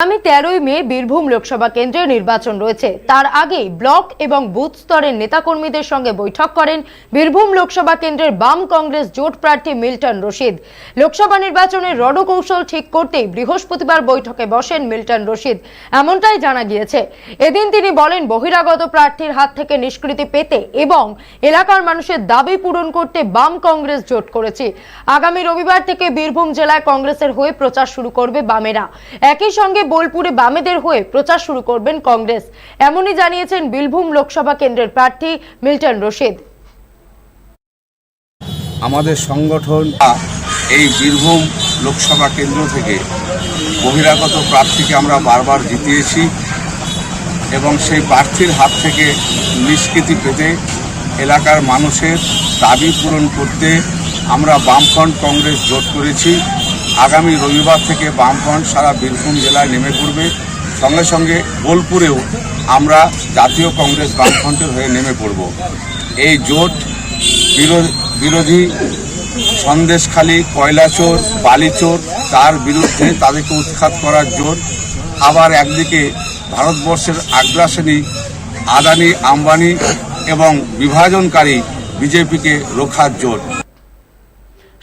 আগামী তেরোই মে বীরভূম লোকসভা কেন্দ্রে নির্বাচন রয়েছে। তার আগেই ব্লক এবং বুথ স্তরের নেতাকর্মীদের সঙ্গে বৈঠক করেন বীরভূম লোকসভা কেন্দ্রের বাম কংগ্রেস জোট প্রার্থী মিল্টন রশিদ। লোকসভা নির্বাচনের রণকৌশল ঠিক করতেই বৃহস্পতিবার বৈঠকে বসেন মিল্টন রশিদ। এমনটাই জানা গিয়েছে। এদিন তিনি বলেন, বহিরাগত প্রার্থীর হাত থেকে নিষ্কৃতি পেতে এবং এলাকার মানুষের দাবি পূরণ করতে বাম কংগ্রেস জোট করেছি। আগামী রবিবার থেকে বীরভূম জেলায় কংগ্রেসের হয়ে প্রচার শুরু করবে বামেরা। একই সঙ্গে বোলপুরে বামেদের হয়ে প্রচার শুরু করবেন কংগ্রেস। এমনই জানিয়েছেন বীরভূম লোকসভা কেন্দ্রের প্রার্থী মিল্টন রশিদ। আমাদের সংগঠন এই বীরভূম লোকসভা কেন্দ্র থেকে বহিরাগত প্রার্থীকে আমরা বারবার জিতিয়েছি এবং সেই প্রার্থীর হাত থেকে নিষ্কৃতি পেতে এলাকার মানুষের দাবি পূরণ করতে আমরা বামফ্রন্ট কংগ্রেস জোট করেছি। আগামী রবিবার থেকে বামফ্রন্ট সারা বীরভূম জেলায় নেমে পড়বে। সঙ্গে সঙ্গে বোলপুরেও আমরা জাতীয় কংগ্রেস বামফ্রন্টের হয়ে নেমে পড়ব। এই জোট বিরো- বিরোধী সন্দেশখালী, কয়লাচোর, বালিচোর, তার বিরুদ্ধে তাদেরকে উৎখাত করার জোর আবার একদিকে ভারতবর্ষের আগ্রাসনী আদানি, আম্বানি এবং বিভাজনকারী বিজেপিকে রোখার জোট।